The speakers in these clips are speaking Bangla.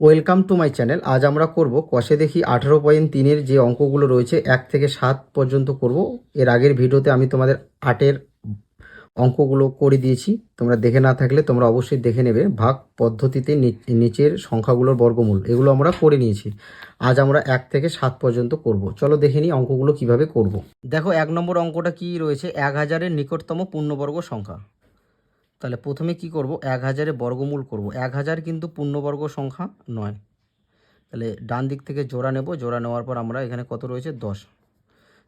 Welcome to my channel. আজ আমরা করব কষে দেখি আঠারো পয়েন্ট তিনের যে অঙ্কগুলো রয়েছে, এক থেকে সাত পর্যন্ত করব। এর আগের ভিডিওতে আমি তোমাদের আটের অঙ্কগুলো করে দিয়েছি। তোমরা দেখে না থাকলে তোমরা অবশ্যই দেখে নেবে। ভাগ পদ্ধতিতে নিচের সংখ্যাগুলোর বর্গমূল, এগুলো আমরা করে নিয়েছি। আজ আমরা এক থেকে সাত পর্যন্ত করব। চলো দেখে নিই অঙ্কগুলো কীভাবে করব। দেখো, এক নম্বর অঙ্কটা কি রয়েছে? এক হাজারের নিকটতম পূর্ণবর্গ সংখ্যা। তাহলে প্রথমে কি করব? এক হাজারে বর্গমূল করব। এক হাজার কিন্তু পূর্ণবর্গ সংখ্যা নয়। তাহলে ডান দিক থেকে জোড়া নেব। জোড়া নেওয়ার পর আমরা এখানে কত রয়েছে? দশ।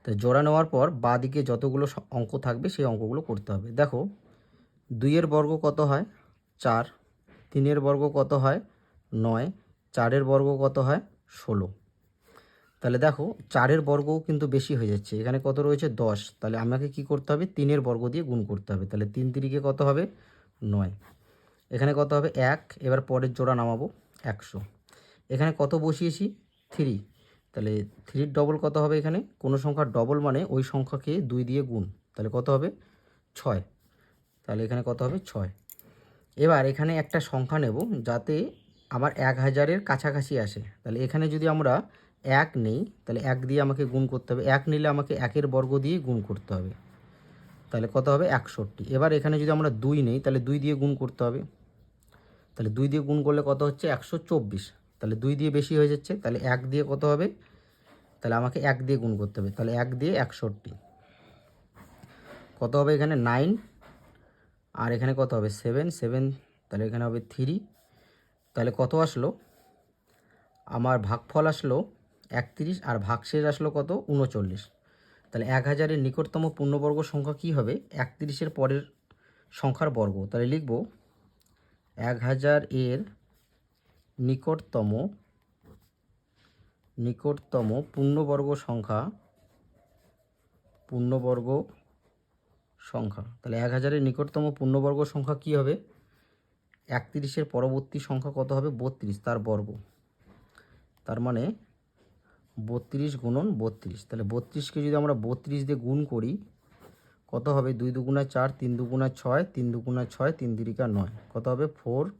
তাই জোড়া নেওয়ার পর বাঁ দিকে যতগুলো অঙ্ক থাকবে সেই অঙ্কগুলো করতে হবে। দেখো, দুইয়ের বর্গ কত হয়? চার। তিনের বর্গ কত হয়? নয়। চারের বর্গ কত হয়? ষোলো। তাহলে দেখো, চারের বর্গও কিন্তু বেশি হয়ে যাচ্ছে। এখানে কত রয়েছে? দশ। তাহলে আমাকে কি করতে হবে? তিনের বর্গ দিয়ে গুণ করতে হবে। তাহলে তিন তিরিকে কত হবে? নয়। এখানে কত হবে? এক। এবার পরের জোড়া নামাবো। একশো। এখানে কত বসিয়েছি? থ্রি। তাহলে থ্রির ডবল কত হবে এখানে? কোনো সংখ্যার ডবল মানে ওই সংখ্যাকে দুই দিয়ে গুণ। তাহলে কত হবে? ছয়। তাহলে এখানে কত হবে? ছয়। এবার এখানে একটা সংখ্যা নেব যাতে আমার এক হাজারের কাছাকাছি আসে। তাহলে এখানে যদি আমরা এক নেই, তাহলে এক দিয়ে আমাকে গুণ করতে হবে। এক নিলে আমাকে একের বর্গ দিয়ে গুণ করতে হবে। তাহলে কত হবে? একষট্টি। এবার এখানে যদি আমরা দুই নেই, তাহলে দুই দিয়ে গুণ করতে হবে। তাহলে দুই দিয়ে গুণ করলে কত হচ্ছে? একশো চব্বিশ। তাহলে দুই দিয়ে বেশি হয়ে যাচ্ছে, তাহলে এক দিয়ে কত হবে? তাহলে আমাকে এক দিয়ে গুণ করতে হবে। তাহলে এক দিয়ে একষট্টি। কত হবে এখানে? নাইন। আর এখানে কত হবে? সেভেন। সেভেন, তাহলে এখানে হবে থ্রি। তাহলে কত আসলো? আমার ভাগফল আসলো একত্রিশ আর ভাগশেষ আসলো কত? উনচল্লিশ। তাহলে এক হাজারের নিকটতম পূর্ণবর্গ সংখ্যা কী হবে? একত্রিশের পরের সংখ্যার বর্গ। তাহলে লিখব এক হাজার এর নিকটতম নিকটতম পূর্ণবর্গ সংখ্যা পূর্ণবর্গ সংখ্যা। তাহলে এক হাজারের নিকটতম পূর্ণবর্গ সংখ্যা কী হবে? একত্রিশের পরবর্তী সংখ্যা কত হবে? বত্রিশ, তার বর্গ। তার মানে বত্রিশ গুণন বত্রিশ। তাহলে বত্রিশকে যদি আমরা বত্রিশ দিয়ে গুণ করি, কত হবে? দুই দুগুণা চার, তিন দুগুণা ছয়, তিন দুগুণা ছয়, তিন তিরিকা নয়। কত হবে? ফোর,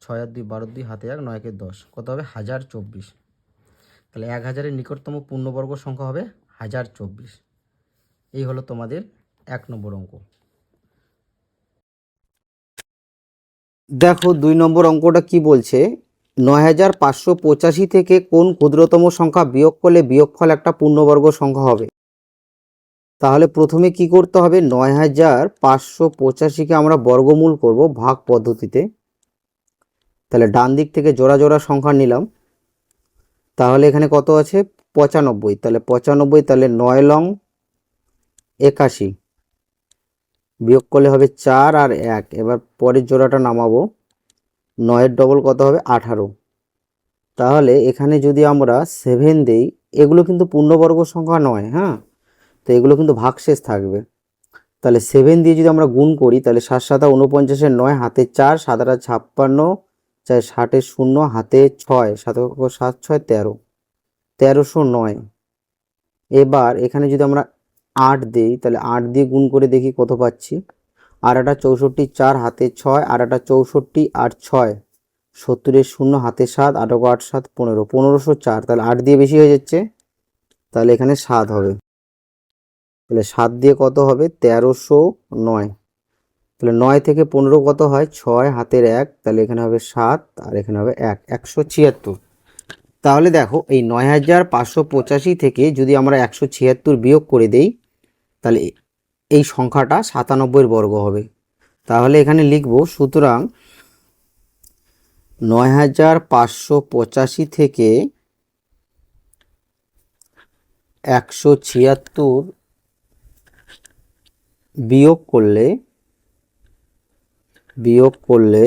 ছয় আর দুই, বারো দুই, হাতে এক, নয়কে দশ। কত হবে? হাজার চব্বিশ। তাহলে এক হাজারের নিকটতম পূর্ণবর্গ সংখ্যা হবে হাজার চব্বিশ। এই হলো তোমাদের এক নম্বর অঙ্ক। দেখো, দুই নম্বর অঙ্কটা কি বলছে? নয় হাজার পাঁচশো পঁচাশি থেকে কোন ক্ষুদ্রতম সংখ্যা বিয়োগ করলে বিয়োগফল একটা পূর্ণবর্গ সংখ্যা হবে? তাহলে প্রথমে কি করতে হবে? নয় হাজার পাঁচশো পঁচাশিকে আমরা বর্গমূল করব ভাগ পদ্ধতিতে। তাহলে ডান দিক থেকে জোড়া জোড়া সংখ্যা নিলাম। তাহলে এখানে কত আছে? পঁচানব্বই। তাহলে পঁচানব্বই, তাহলে নয় লং একাশি। বিয়োগ করলে হবে চার আর এক। এবার পরের জোড়াটা নামাবো। নয়ের ডবল কত হবে? আঠারো। তাহলে এখানে যদি আমরা সেভেন দেই, এগুলো কিন্তু পূর্ণবর্গ সংখ্যা নয় হ্যাঁ? তো এগুলো কিন্তু ভাগশেষ থাকবে। তাহলে সেভেন দিয়ে যদি আমরা গুণ করি, তাহলে সাত সাতা উনপঞ্চাশের নয়, হাতে চার, সাতাটা ছাপ্পান্ন, চার ষাটের শূন্য, হাতে ছয়, সাত সাত ছয়, তেরো। তেরোশো নয়। এবার এখানে যদি আমরা আট দিই, তাহলে আট দিয়ে গুণ করে দেখি কত পাচ্ছি। আর একটা চৌষট্টি চার, হাতে ছয় আর একটা চৌষট্টি আর ছয়। সত্তরের শূন্য, হাতে সাত আট আট, সাত, পনেরো। পনেরোশো চার, তাহলে আট দিয়ে বেশি হয়ে যাচ্ছে। তাহলে এখানে সাত হবে। তাহলে সাত দিয়ে কত হবে? তেরোশো নয়। তাহলে নয় থেকে পনেরো কত হয়? ছয়, হাতের এক। তাহলে এখানে হবে সাত আর এখানে হবে এক। একশো ছিয়াত্তর। তাহলে দেখো, এই নয় হাজার পাঁচশো পঁচাশি থেকে যদি আমরা একশো ছিয়াত্তর বিয়োগ করে দেই, তাহলে এই সংখ্যাটা সাতানব্বইয়ের বর্গ হবে। তাহলে এখানে লিখব, সুতরাং নয় হাজার পাঁচশো পঁচাশি থেকে একশো ছিয়াত্তর বিয়োগ করলে বিয়োগ করলে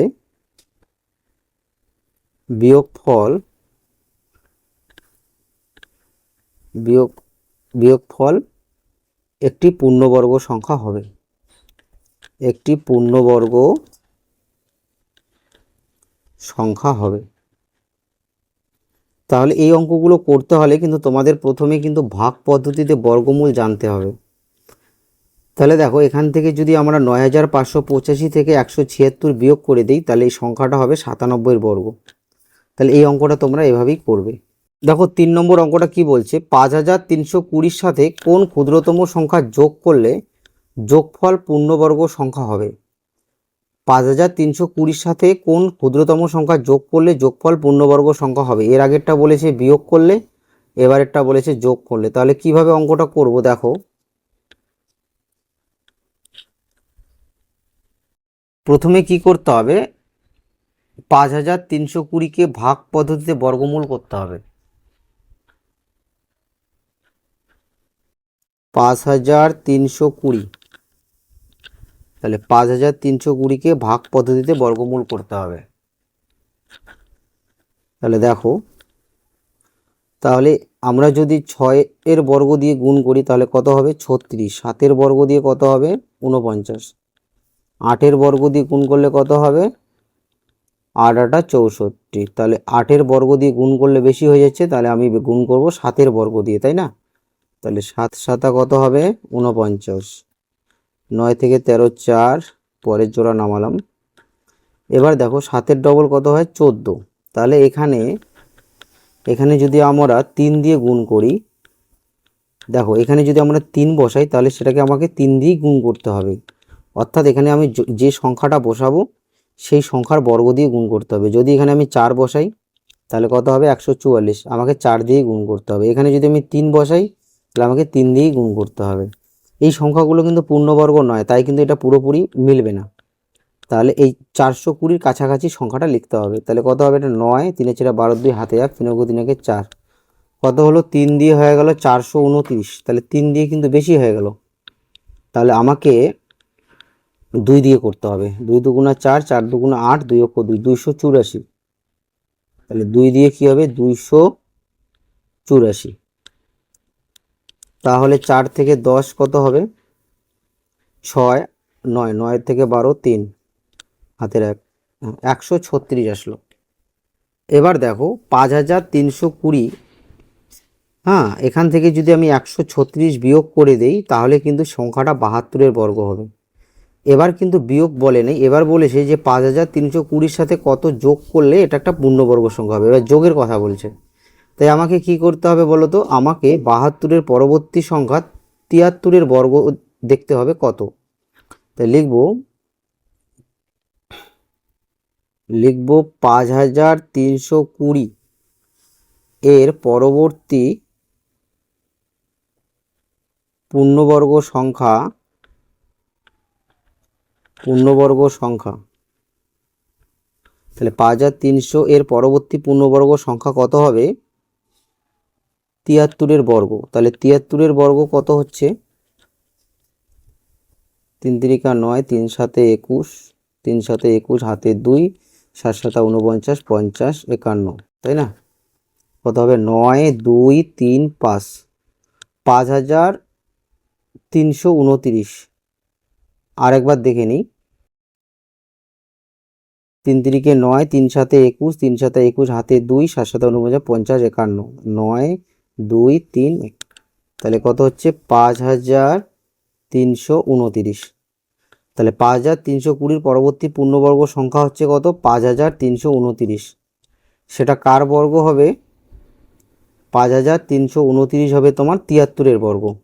বিয়োগফল বিয়োগ বিয়োগফল একটি পূর্ণবর্গ সংখ্যা হবে। একটি পূর্ণবর্গ সংখ্যা হবে। তাহলে এই অঙ্কগুলো করতে হলে কিন্তু তোমাদের প্রথমে কিন্তু ভাগ পদ্ধতিতে বর্গমূল জানতে হবে। তাহলে দেখো, এখান থেকে যদি আমরা নয় হাজার পাঁচশো পঁচাশি থেকে একশো ছিয়াত্তর বিয়োগ করে দিই, তাহলে এই সংখ্যাটা হবে সাতানব্বইয়ের বর্গ। তাহলে এই অঙ্কটা তোমরা এভাবেই করবে। দেখো, তিন নম্বর অঙ্কটা কি বলছে? পাঁচ হাজার তিনশো কুড়ির সাথে কোন ক্ষুদ্রতম সংখ্যা যোগ করলে যোগফল পূর্ণবর্গ সংখ্যা হবে? পাঁচ হাজার তিনশো কুড়ির সাথে কোন ক্ষুদ্রতম সংখ্যা যোগ করলে যোগফল পূর্ণবর্গ সংখ্যা হবে? এর আগেরটা বলেছে বিয়োগ করলে, এবারেরটা বলেছে যোগ করলে। তাহলে কীভাবে অঙ্কটা করব দেখো? প্রথমে কি করতে হবে? পাঁচ হাজার তিনশো কুড়িকে ভাগ পদ্ধতিতে বর্গমূল করতে হবে। পাঁচ হাজার তিনশো কুড়ি। তাহলে পাঁচ হাজার তিনশো কুড়িকে ভাগ পদ্ধতিতে বর্গমূল করতে হবে। তাহলে দেখো, তাহলে আমরা যদি ছয় এর বর্গ দিয়ে গুণ করি, তাহলে কত হবে? ছত্রিশ। সাতের বর্গ দিয়ে কত হবে? উনপঞ্চাশ আটের বর্গ দিয়ে গুণ করলে কত হবে? আট আটা চৌষট্টি। তাহলে আটের বর্গ দিয়ে গুণ করলে বেশি হয়ে যাচ্ছে, তাহলে আমি গুণ করব সাতের বর্গ দিয়ে, তাই না? তাহলে সাত সাতা কত হবে? উনপঞ্চাশ নয় থেকে তেরো, চার, পরের জোড়া নামালাম। এবার দেখো, সাতের ডবল কত হয়? চোদ্দ। তাহলে এখানে এখানে যদি আমরা তিন দিয়ে গুণ করি, দেখো, এখানে যদি আমরা তিন বসাই, তাহলে সেটাকে আমাকে তিন দিয়েই গুণ করতে হবে। অর্থাৎ এখানে আমি যে সংখ্যাটা বসাবো, সেই সংখ্যার বর্গ দিয়ে গুণ করতে হবে। যদি এখানে আমি চার বসাই, তাহলে কত হবে? একশো চুয়াল্লিশ। আমাকে চার দিয়েই গুণ করতে হবে। এখানে যদি আমি তিন বসাই তাহলে আমাকে তিন দিয়েই গুণ করতে হবে। এই সংখ্যাগুলো কিন্তু পূর্ণবর্গ নয়, তাই কিন্তু এটা পুরোপুরি মিলবে না। তাহলে এই চারশো কুড়ির কাছাকাছি সংখ্যাটা লিখতে হবে। তাহলে কত হবে এটা? নয়, তিনে চেরা বারো, দুই, হাতে এক, তিন তিন একে চার। কত হলো? তিন দিয়ে হয়ে গেল চারশো উনত্রিশ। তাহলে তিন দিয়ে কিন্তু বেশি হয়ে গেল। তাহলে আমাকে দুই দিয়ে করতে হবে। দুই দুগুণা চার চার দুগুণা আট, দুই অক্ষ দুই, দুইশো চুরাশি। তাহলে দুই দিয়ে কি হবে? দুইশো চুরাশি। তাহলে চার থেকে দশ কত হবে? ছয়, নয় নয় থেকে বারো, তিন। হাতের এক। একশো ছত্রিশ আসলো। এবার দেখো, পাঁচ হাজার তিনশো কুড়ি হ্যাঁ এখান থেকে যদি আমি একশো ছত্রিশ বিয়োগ করে দেই, তাহলে কিন্তু সংখ্যাটা বাহাত্তরের বর্গ হবে। এবার কিন্তু বিয়োগ বলে নেই। এবার বলেছে যে পাঁচ হাজার তিনশো কুড়ির সাথে কত যোগ করলে এটা একটা পূর্ণবর্গ সংখ্যা হবে। এবার যোগের কথা বলছে। তাই আমাকে কি করতে হবে বলো তো? আমাকে বাহাত্তরের পরবর্তী সংখ্যা তিয়াত্তরের বর্গ দেখতে হবে কত? তাই লিখব লিখব পাঁচ হাজার তিনশো কুড়ি। এর পরবর্তী পূর্ণবর্গ সংখ্যা পূর্ণবর্গ সংখ্যা। তাহলে পাঁচ হাজার তিনশো এর পরবর্তী পূর্ণবর্গ সংখ্যা কত হবে? তিয়াত্তরের বর্গ। তাহলে তিয়াত্তরের বর্গ কত হচ্ছে? তিন তিরিকা নয়, তিন সাতে একুশ, তিন সাতে একুশ, হাতে দুই, সাত সাতা উনপঞ্চাশ পঞ্চাশ, একান্ন। তাই না? কত হবে? নয়, দুই, তিন, পাঁচ। পাঁচ হাজার তিনশো উনতিরিশ। আরেকবার দেখে নিই। তিন তিরিকে নয়, তিন সাতে একুশ, তিন সাতে একুশ, হাতে দুই, সাত সাতে উনপঞ্চাশ পঞ্চাশ একান্ন। নয় দুই, তিন তাহলে কত হচ্ছে? পাঁচ হাজার তিনশো উনতিরিশ। তাহলে পাঁচ হাজার তিনশো কুড়ির পরবর্তী পূর্ণবর্গ সংখ্যা হচ্ছে কত? পাঁচ হাজার তিনশো উনতিরিশ। সেটা কার বর্গ হবে? পাঁচ হাজার তিনশো উনতিরিশ হবে তোমার তিয়াত্তরের বর্গ।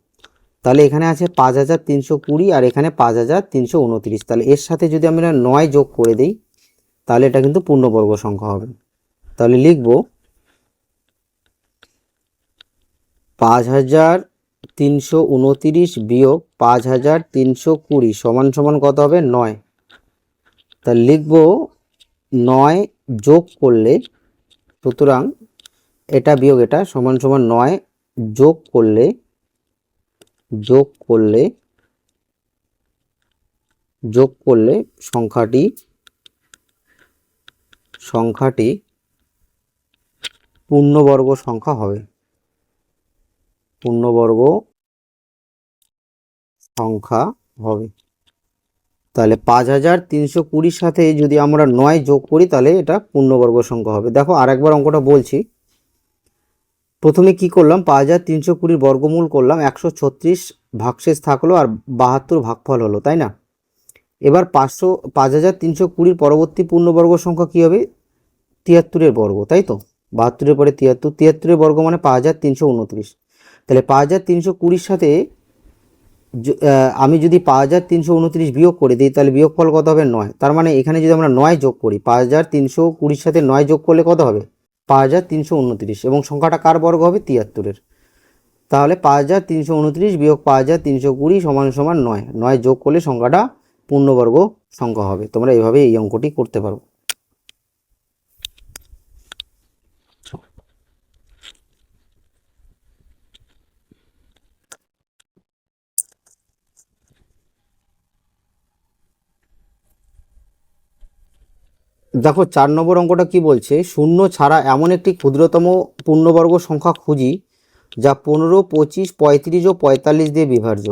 তাহলে এখানে আছে পাঁচ হাজার তিনশো কুড়ি আর এখানে পাঁচ হাজার তিনশো উনতিরিশ। তাহলে এর সাথে যদি আমরা নয় যোগ করে দিই, তাহলে এটা কিন্তু পূর্ণবর্গ সংখ্যা হবে। তাহলে লিখব পাঁচ হাজার তিনশো উনতিরিশ বিয়োগ পাঁচ হাজার তিনশো কুড়ি সমান সমান কত হবে? নয়। তা লিখব নয় যোগ করলে, সুতরাং এটা বিয়োগ এটা সমান সমান নয় যোগ করলে যোগ করলে যোগ করলে সংখ্যাটি সংখ্যাটি পূর্ণবর্গ সংখ্যা হবে। পূর্ণবর্গ সংখ্যা হবে। তাহলে পাঁচ হাজার তিনশো কুড়ির সাথে যদি আমরা নয় যোগ করি, তাহলে এটা পূর্ণবর্গ সংখ্যা হবে। দেখো আরেকবার অঙ্কটা বলছি। প্রথমে কি করলাম? পাঁচ হাজার তিনশো কুড়ির বর্গমূল করলাম, একশো ছত্রিশ ভাগশেষ থাকল আর বাহাত্তর ভাগফল হলো, তাই না? এবার পাঁচশো, পাঁচ হাজার তিনশো কুড়ির পরবর্তী পূর্ণবর্গ সংখ্যা কী হবে? তিয়াত্তরের বর্গ, তাই তো? বাহাত্তরের পরে তিয়াত্তর, তিয়াত্তরের বর্গ মানে পাঁচ হাজার তিনশো উনত্রিশ। তাহলে পাঁচ হাজার তিনশো কুড়ির সাথে আমি যদি পাঁচ হাজার তিনশো উনত্রিশ বিয়োগ করে দিই, তাহলে বিয়োগফল কত হবে? নয়। তার মানে এখানে যদি আমরা নয় যোগ করি, পাঁচ হাজার তিনশো কুড়ির সাথে নয় যোগ করলে কত হবে? পাঁচ হাজার তিনশো উনত্রিশ। এবং সংখ্যাটা কার বর্গ হবে? তিয়াত্তরের। তাহলে পাঁচ হাজার তিনশো উনত্রিশ বিয়োগ পাঁচ হাজার তিনশো কুড়ি সমান সমান নয়। নয় যোগ করলে সংখ্যাটা পূর্ণবর্গ সংখ্যা হবে। তোমরা এইভাবে এই অঙ্কটি করতে পারো। দেখো, চার নম্বর অঙ্কটা কি বলছে? শূন্য ছাড়া এমন একটি ক্ষুদ্রতম পূর্ণবর্গ সংখ্যা খুঁজি যা পনেরো, পঁচিশ, পঁয়ত্রিশ ও পঁয়তাল্লিশ দিয়ে বিভার্য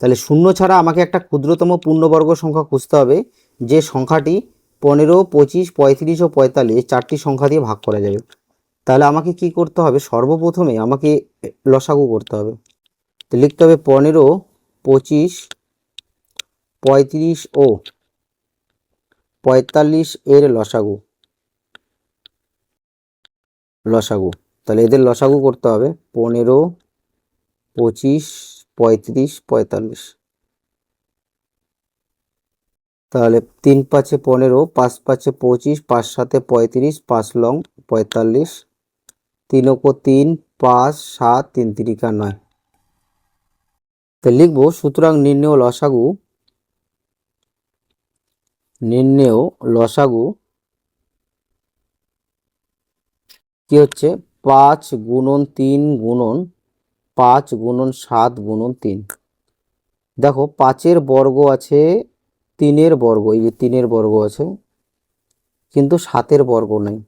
তাহলে শূন্য ছাড়া আমাকে একটা ক্ষুদ্রতম পূর্ণবর্গ সংখ্যা খুঁজতে হবে যে সংখ্যাটি পনেরো, পঁচিশ, পঁয়ত্রিশ ও পঁয়তাল্লিশ চারটি সংখ্যা দিয়ে ভাগ করা যাবে। তাহলে আমাকে কি করতে হবে? সর্বপ্রথমে আমাকে লসাগু করতে হবে। লিখতে হবে পনেরো, পঁচিশ, পঁয়ত্রিশ ও পঁয়তাল্লিশ এর লসাগু। লসাগু। তাহলে এদের লসাগু করতে হবে পনেরো, পঁচিশ, পঁয়ত্রিশ, পঁয়তাল্লিশ। তাহলে তিন পাঁচে পনেরো, পাঁচ পাঁচে পঁচিশ, পাঁচ সাতে পঁয়ত্রিশ, পাঁচ লং পঁয়তাল্লিশ। তিন ওকো তিন, পাঁচ, সাত, তিন তিরিকা নয়। তো লিখব, সুতরাং নির্ণয় লসাগু নির্ণেয় লসাগু কি হচ্ছে? পাঁচ গুণন তিন গুণন, পাঁচ গুণন সাত গুণন তিন। দেখো, পাঁচের বর্গ আছে, তিনের বর্গ, এই যে তিনের বর্গ আছে, কিন্তু সাতের বর্গ নেই।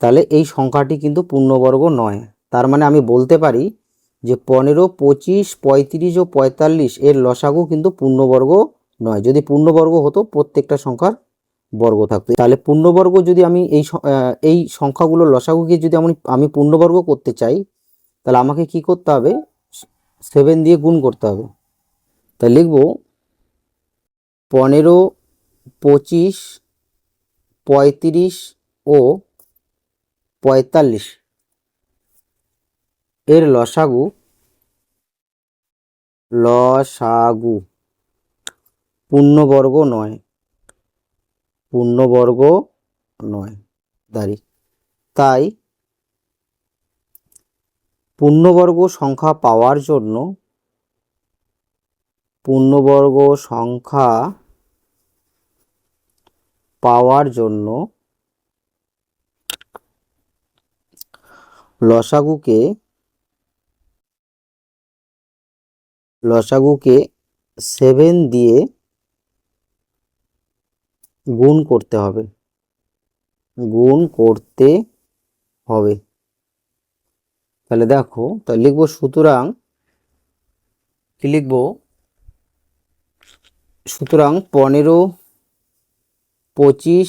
তাহলে এই সংখ্যাটি কিন্তু পূর্ণবর্গ নয়। তার মানে আমি বলতে পারি যে পনেরো, পঁচিশ, পঁয়ত্রিশ ও পঁয়তাল্লিশ এর লসাগু কিন্তু পূর্ণবর্গ নয়, যদি পূর্ণবর্গ হতো, প্রত্যেকটা সংখ্যার বর্গ থাকতো। তাহলে পূর্ণবর্গ যদি আমি এই এই সংখ্যাগুলো লসাগুকে যদি আমি আমি পূর্ণবর্গ করতে চাই, তাহলে আমাকে কি করতে হবে? সেভেন দিয়ে গুণ করতে হবে। তাই লিখব পনেরো, পঁচিশ, পঁয়ত্রিশ ও পঁয়তাল্লিশ। এর লসাগু লসাগু। পূর্ণবর্গ নয়। পূর্ণবর্গ নয়। দাঁড়ি। তাই পূর্ণবর্গ সংখ্যা পাওয়ার জন্য পূর্ণবর্গ সংখ্যা পাওয়ার জন্য লসাগুকে লসাগুকে সেভেন দিয়ে গুণ করতে হবে। গুণ করতে হবে। তাহলে দেখো, তাহলে লিখব সুতরাং, কি লিখব? সুতরাং পনেরো, পঁচিশ,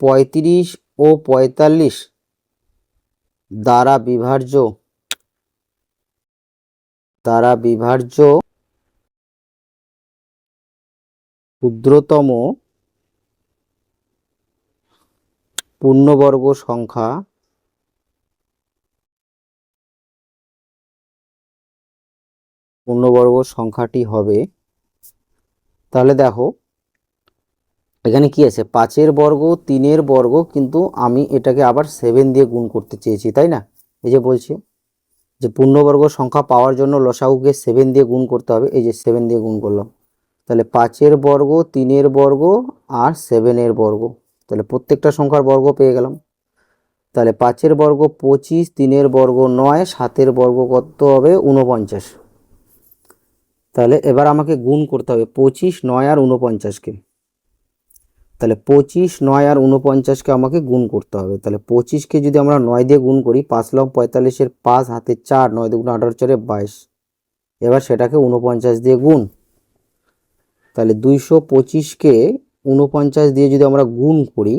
পঁয়ত্রিশ ও পঁয়তাল্লিশ দ্বারা বিভাজ্য দ্বারা বিভাজ্য ক্ষুদ্রতম পূর্ণবর্গ সংখ্যা পূর্ণবর্গ সংখ্যাটি হবে, তাহলে দেখো, এখানে কি আছে? পাঁচের বর্গ, তিনের বর্গ, কিন্তু আমি এটাকে আবার সেভেন দিয়ে গুণ করতে চেয়েছি, তাই না? এই যে বলছি যে পূর্ণবর্গ সংখ্যা পাওয়ার জন্য লসাগুকে সেভেন দিয়ে গুণ করতে হবে, এই যে সেভেন দিয়ে গুণ করলাম। তাহলে পাঁচের বর্গ, তিনের বর্গ আর সেভেনের বর্গ। তাহলে প্রত্যেকটা সংখ্যার বর্গ পেয়ে গেলাম। তাহলে পাঁচের বর্গ পঁচিশ, তিনের বর্গ নয়, সাতের বর্গ কত হবে? উনপঞ্চাশ তাহলে এবার আমাকে গুণ করতে হবে পঁচিশ, নয় আর উনপঞ্চাশকে তাহলে পঁচিশ, নয় আর উনপঞ্চাশকে আমাকে গুণ করতে হবে। তাহলে পঁচিশকে যদি আমরা নয় দিয়ে গুণ করি, পাঁচ লং পঁয়তাল্লিশের পাঁচ, হাতে চার, নয় দুগুণ আঠারো চারে বাইশ। এবার সেটাকে উনপঞ্চাশ দিয়ে গুণ। তাহলে দুইশো পঁচিশকে উনপঞ্চাশ দিয়ে যদি আমরা গুণ করি,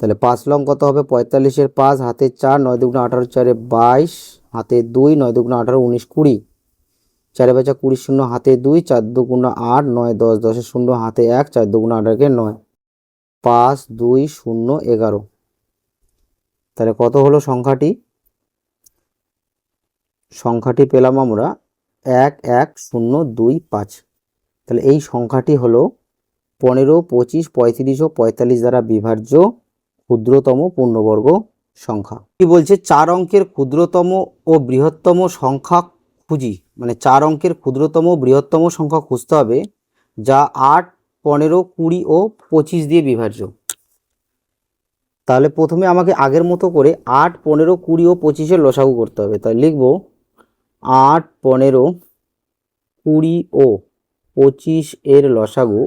তাহলে পাঁচ লং কত হবে? পঁয়তাল্লিশের পাঁচ, হাতে চার, নয় দুগুণ আঠারো, চারে বাইশ, হাতে দুই, নয় দুগুণ আঠারো, উনিশ, কুড়ি। চারে বাচ্চা কুড়ি শূন্য, হাতে দুই, চার দুগুণ আট, নয়, দশ, দশের শূন্য, হাতে এক, চার দুগুণ আঠারোকে নয়। পাঁচ, দুই, শূন্য, এগারো। তাহলে কত হলো সংখ্যাটি? সংখ্যাটি পেলাম আমরা এক এক, শূন্য, দুই, পাঁচ। তাহলে এই সংখ্যাটি হলো পনেরো, পঁচিশ, পঁয়ত্রিশ ও পঁয়তাল্লিশ দ্বারা বিভাজ্য ক্ষুদ্রতম পূর্ণবর্গ সংখ্যা। কি বলছে? চার অঙ্কের ক্ষুদ্রতম ও বৃহত্তম সংখ্যা খুঁজি। মানে চার অঙ্কের ক্ষুদ্রতম বৃহত্তম সংখ্যা খুঁজতে হবে, যা আট, পনেরো, কুড়ি ও পঁচিশ দিয়ে বিভাজ্য। তাহলে প্রথমে আমাকে আগের মতো করে আট, পনেরো, কুড়ি ও পঁচিশের লসাগু করতে হবে। তাহলে লিখব আট, পনেরো, কুড়ি ও পঁচিশ এর লসাগু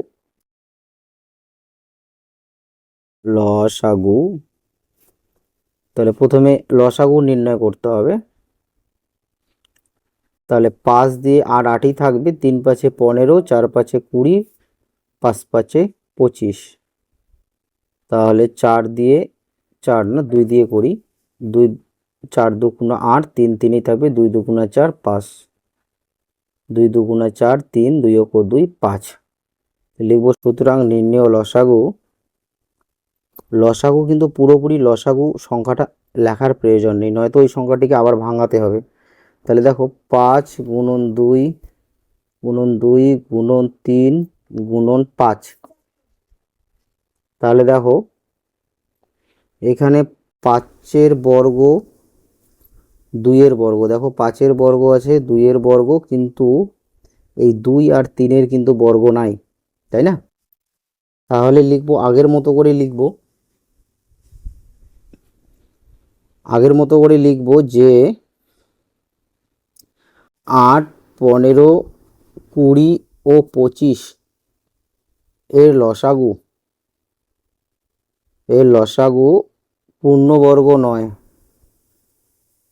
লসাগু। তাহলে প্রথমে লসাগু নির্ণয় করতে হবে। তাহলে পাঁচ দিয়ে আর আটই থাকবে, তিন পাঁচে পনেরো, চার পাঁচে কুড়ি, পাঁচ পাঁচে পঁচিশ। তাহলে চার দিয়ে চার না, দুই দিয়ে করি দুই, চার দুগুণা আট, তিন তিনই থাকবে, দুই দুগুণা চার, পাঁচ। দুই দুগুণা চার, তিন, দুই ও দুই, পাঁচ। লিখব সুতরাং নির্ণয় লসাগু লসাগু কিন্তু পুরোপুরি লসাগু সংখ্যাটা লেখার প্রয়োজন নেই, নয়তো ওই সংখ্যাটিকে আবার ভাঙাতে হবে। তাহলে দেখো পাঁচ গুণন দুই গুণন দুই গুণন তিন গুণন পাঁচ। তাহলে দেখো এখানে পাঁচের বর্গ দুইয়ের বর্গ, দেখো পাঁচের বর্গ আছে, দুইয়ের বর্গ কিন্তু এই দুই আর তিনের কিন্তু বর্গ নাই, তাই না? তাহলে লিখব আগের মতো করে লিখব। আগের মতো করে লিখব যে আট, পনেরো, কুড়ি ও পঁচিশ এর লসাগু। এর লসাগু পূর্ণবর্গ নয়।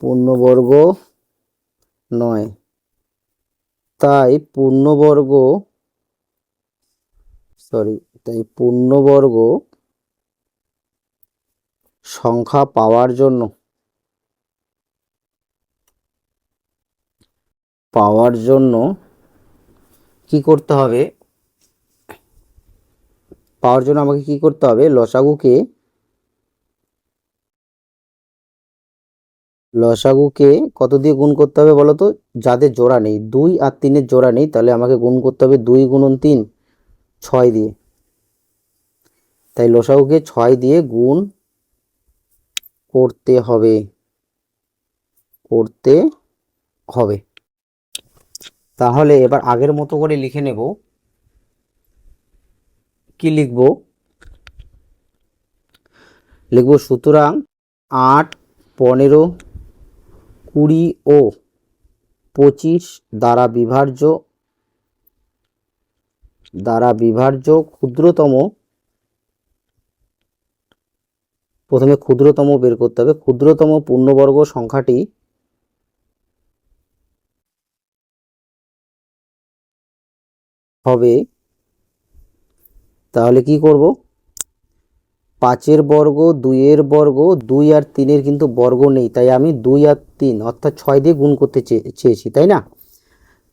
পূর্ণবর্গ নয়। তাই পূর্ণবর্গ, সরি, তাই পূর্ণবর্গ সংখ্যা পাওয়ার জন্য পাওয়ার জন্য কি করতে হবে? পাওয়ার জন্য আমাকে কি করতে হবে? লসাগুকে লসাগুকে কত দিয়ে গুণ করতে হবে বলো তো? যাদের জোড়া নেই, দুই আর তিনের জোড়া নেই, তাহলে আমাকে গুণ করতে হবে দুই গুণন তিন, ছয় দিয়ে। তাই লসাগুকে ছয় দিয়ে গুণ করতে হবে করতে হবে। তাহলে এবার আগের মতো করে লিখে নেব। কি লিখব? লিখব সুতরাং আট, পনেরো, কুড়ি ও পঁচিশ দ্বারা বিভার্য দ্বারা বিভার্য ক্ষুদ্রতম, প্রথমে ক্ষুদ্রতম বের করতে হবে। ক্ষুদ্রতম পূর্ণবর্গ সংখ্যাটি হবে, তাহলে কি করব? পাঁচের বর্গ, দুইয়ের বর্গ, দুই আর তিনের কিন্তু বর্গ নেই, তাই আমি দুই আর তিন অর্থাৎ ছয় দিয়ে গুণ করতে চেয়েছি, তাই না?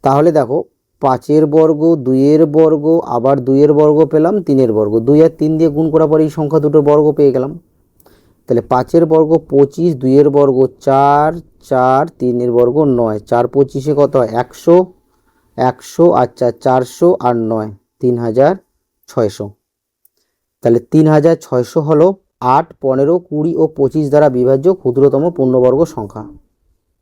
তাহলে দেখো, পাঁচের বর্গ, দুইয়ের বর্গ, আবার দুইয়ের বর্গ পেলাম, তিনের বর্গ। দুই আর তিন দিয়ে গুণ করার পরে এই সংখ্যা দুটোর বর্গ পেয়ে গেলাম। তাহলে পাঁচের বর্গ পঁচিশ, দুইয়ের বর্গ চার চার, তিনের বর্গ নয়, চার পঁচিশে কত একশো। একশো আচ্ছা চারশো আর নয় তিন হাজার ছয়শো। তাহলে তিন হাজার ছয়শো হলো আট, পনেরো, কুড়ি ও পঁচিশ দ্বারা বিভাজ্য ক্ষুদ্রতম পূর্ণবর্গ সংখ্যা।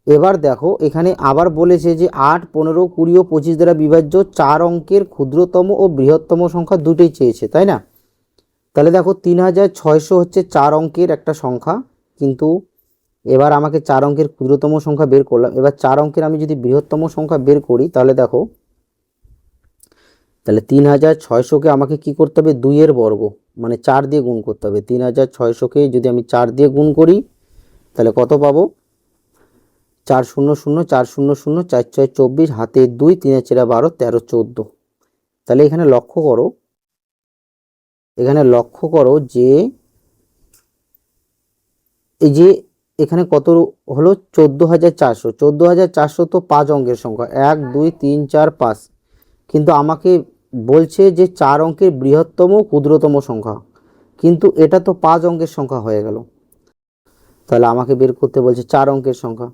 এবার দেখো, এখানে আবার বলেছে যে আট, পনেরো, কুড়ি ও পঁচিশ দ্বারা বিভাজ্য চার অঙ্কের ক্ষুদ্রতম ও বৃহত্তম সংখ্যা দুটোই চেয়েছে, তাই না? তাহলে দেখো তিন হাজার ছয়শো হচ্ছে চার অঙ্কের একটা সংখ্যা, কিন্তু এবার আমাকে চার অঙ্কের ক্ষুদ্রতম সংখ্যা বের করলাম। এবার চার অঙ্কের আমি যদি বৃহত্তম সংখ্যা বের করি, তাহলে দেখো, তাহলে তিন হাজার ছয়শোকে আমাকে কি করতে হবে? দুইয়ের বর্গ মানে চার দিয়ে গুণ করতে হবে। তিন হাজার ছয়শোকে যদি আমি চার দিয়ে গুণ করি, তাহলে কত পাবো? চার শূন্য শূন্য, চার শূন্য শূন্য, চার ছয় চব্বিশ, হাতে দুই, তিনের চেরা বারো, তেরো চোদ্দ। তাহলে এখানে লক্ষ্য করো, এখানে লক্ষ্য করো যে, এই যে এখানে কত হলো? চোদ্দ হাজার চারশো। চোদ্দ হাজার চারশো তো পাঁচ অঙ্কের সংখ্যা। এক, দুই, তিন, চার, পাঁচ। কিন্তু আমাকে বলছে যে চার অঙ্কের বৃহত্তম, ক্ষুদ্রতম সংখ্যা। কিন্তু এটা তো পাঁচ অঙ্কের সংখ্যা হয়ে গেল। তাহলে আমাকে বের করতে বলছে চার অঙ্কের সংখ্যা।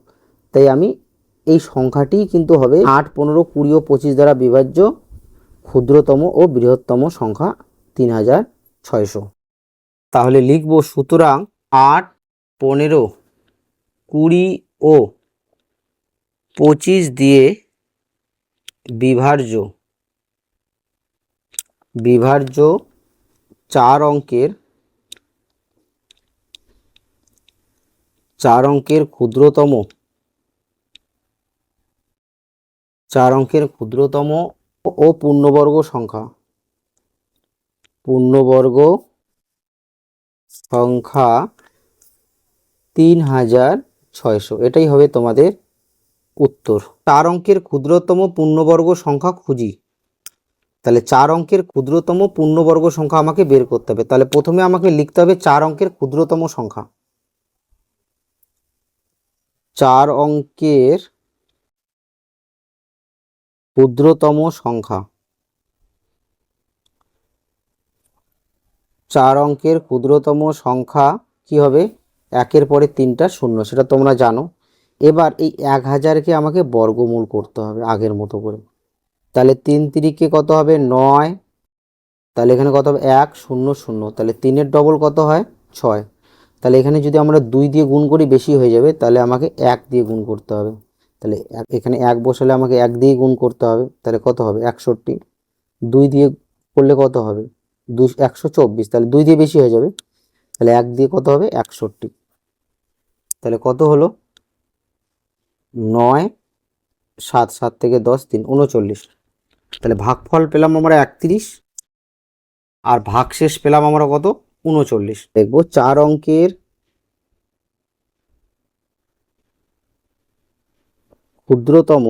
তাই আমি এই সংখ্যাটি কিন্তু হবে আট, পনেরো, কুড়ি ও পঁচিশ দ্বারা বিভাজ্য ক্ষুদ্রতম ও বৃহত্তম সংখ্যা তিন হাজার ছয়শো। তাহলে লিখব সুতরাং আট, পনেরো কুড়ি ও পঁচিশ দিয়ে বিভাজ্য। বিভাজ্য চার অঙ্কের চার অঙ্কের ক্ষুদ্রতম, চার অঙ্কের ক্ষুদ্রতম ও পূর্ণবর্গ সংখ্যা। পূর্ণবর্গ সংখ্যা তিন হাজার ছয়শো। এটাই হবে তোমাদের উত্তর। চার অঙ্কের ক্ষুদ্রতম পূর্ণবর্গ সংখ্যা খুঁজি। তাহলে চার অঙ্কের ক্ষুদ্রতম পূর্ণবর্গ সংখ্যা আমাকে বের করতে হবে। তাহলে প্রথমে আমাকে লিখতে হবে চার অঙ্কের ক্ষুদ্রতম সংখ্যা। চার অঙ্কের ক্ষুদ্রতম সংখ্যা। চার অঙ্কের ক্ষুদ্রতম সংখ্যা কি হবে? একের পরে তিনটা শূন্য, সেটা তোমরা জানো। এবার এই এক হাজারকে আমাকে বর্গমূল করতে হবে আগের মতো করে। তাহলে তিন তিরিকে কত হবে? নয়। তাহলে এখানে কত হবে? এক, শূন্য শূন্য। তাহলে তিনের ডবল কত হয়? ছয়। তাহলে এখানে যদি আমরা দুই দিয়ে গুণ করি, বেশি হয়ে যাবে। তাহলে আমাকে এক দিয়ে গুণ করতে হবে। তাহলে এখানে এক বসালে আমাকে এক দিয়ে গুণ করতে হবে। তাহলে কত হবে? একষট্টি। দুই দিয়ে করলে কত হবে? দু একশো চব্বিশ। তাহলে দুই দিয়ে বেশি হয়ে যাবে। তাহলে এক দিয়ে কত হবে? একষট্টি। তাহলে কত হলো? নয়, সাত সাত থেকে দশ, তিন উনচল্লিশ তাহলে ভাগফল পেলাম আমরা একত্রিশ, আর ভাগশেষ পেলাম আমরা কত? উনচল্লিশ দেখব চার অঙ্কের ক্ষুদ্রতম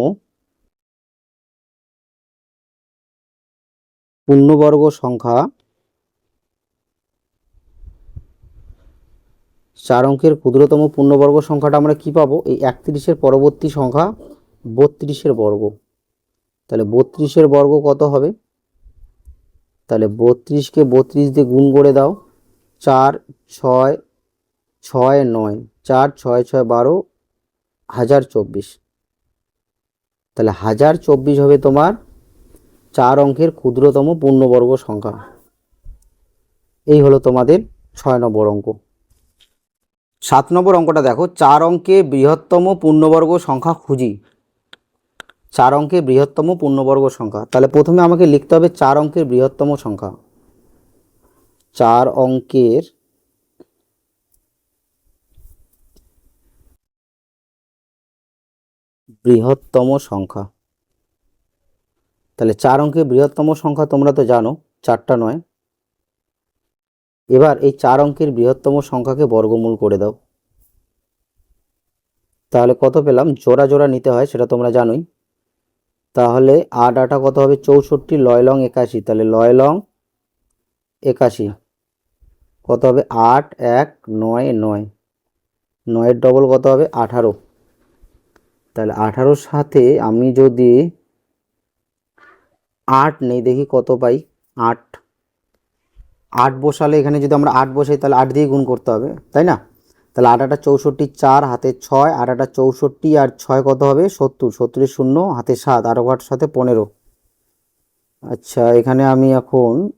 পূর্ণবর্গ সংখ্যা চার অঙ্কের ক্ষুদ্রতম পূর্ণবর্গ সংখ্যাটা আমরা কি পাবো? এই একত্রিশের পরবর্তী সংখ্যা বত্রিশের বর্গ। তাহলে বত্রিশের বর্গ কত হবে? তাহলে বত্রিশকে বত্রিশ দিয়ে গুণ করে দাও। চার, ছয় ছয়, নয়। চার, ছয় ছয়, বারো, হাজার চব্বিশ। তাহলে হাজার চব্বিশ হবে তোমার চার অঙ্কের ক্ষুদ্রতম পূর্ণবর্গ সংখ্যা। এই হলো তোমাদের ছয় নম্বর অঙ্ক। সাত নম্বর অঙ্কটা দেখো, চার অঙ্কে বৃহত্তম পূর্ণবর্গ সংখ্যা খুঁজি। চার অঙ্কে বৃহত্তম পূর্ণবর্গ সংখ্যা। তাহলে প্রথমে আমাকে লিখতে হবে চার অঙ্কের বৃহত্তম সংখ্যা। চার অঙ্কের বৃহত্তম সংখ্যা। তাহলে চার অঙ্কের বৃহত্তম সংখ্যা তোমরা তো জানো, চারটা নয়। এবার এই চার অঙ্কের বৃহত্তম সংখ্যাকে বর্গমূল করে দাও। তাহলে কত পেলাম? জোড়া জোড়া নিতে হয়, সেটা তোমরা জানোই। তাহলে আট আটা কত হবে? চৌষট্টি, লয় লং একাশি। তাহলে লয় লং একাশি। কত হবে? আট, এক, নয় নয়। নয়ের ডবল কত হবে? আঠারো। তাহলে আঠারোর সাথে আমি যদি আট নেই, দেখি কত পাই? আট। আট বসালে এখানে যদি আমরা আট বসাই, তাহলে আট দিয়ে গুণ করতে হবে, তাই না? তাহলে আট আটা চৌষট্টি চার হাতে ছয়, আট আটা চৌষট্টি আর ছয় কত হবে? সত্তর। সত্তরের শূন্য, হাতে সাত, আরও আট সাথে পনেরো। আচ্ছা এখানে আমি এখন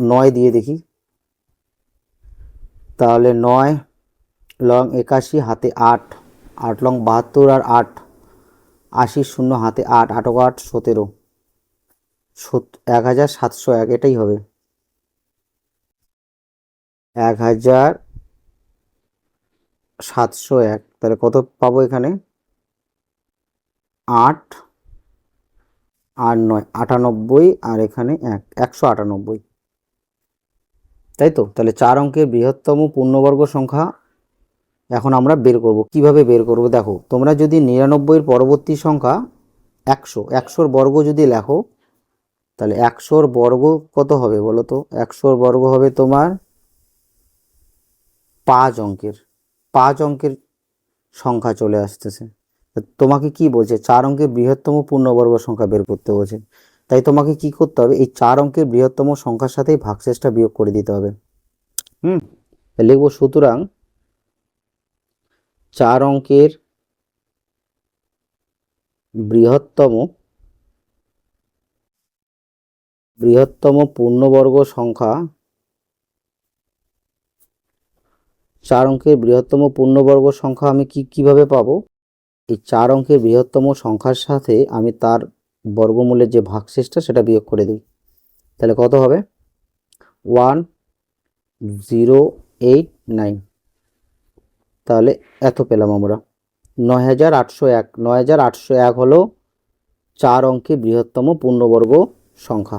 নয় দিয়ে দেখি। তাহলে নয় লং একাশি, হাতে আট আট লং বাহাত্তর আর আট, আশি শূন্য, হাতে আট আট আট সতেরো। সত- এক হাজার সাতশো এক, এটাই হবে। এক হাজার সাতশো এক। তাহলে কত পাবো এখানে? আট আর নয়, আটানব্বই, আর এখানে এক, একশো আটানব্বই। তাই তো? তাহলে চার অঙ্কের বৃহত্তম পূর্ণবর্গ সংখ্যা এখন আমরা বের করব। কীভাবে বের করব? দেখো, তোমরা যদি নিরানব্বইয়ের পরবর্তী সংখ্যা একশো, একশোর বর্গ যদি লেখো, তাহলে একশোর বর্গ কত হবে বলো তো? একশোর বর্গ হবে তোমার পাঁচ অঙ্কের পাঁচ অঙ্কের সংখ্যা চলে আসতেছে। তোমাকে কি বলছে? চার অঙ্কের বৃহত্তম পূর্ণবর্গ সংখ্যা বের করতে বলছে। তাই তোমাকে কি করতে হবে? এই চার অঙ্কের বৃহত্তম সংখ্যার সাথেই ভাগশেষটা বিয়োগ করে দিতে হবে। হুম? লিখব, সুতরাং চার অঙ্কের বৃহত্তম বৃহত্তম পূর্ণবর্গ সংখ্যা চার অঙ্কের বৃহত্তম পূর্ণবর্গ সংখ্যা আমি কি কীভাবে পাবো? এই চার অঙ্কের বৃহত্তম সংখ্যার সাথে আমি তার বর্গমূলের যে ভাগশেষটা সেটা বিয়োগ করে দিই। তাহলে কত হবে? One, zero, eight, nine. তাহলে এত পেলাম আমরা। নয় হাজার আটশো এক, নয় হাজার আটশো এক হলো চার অঙ্কের বৃহত্তম পূর্ণবর্গ সংখ্যা।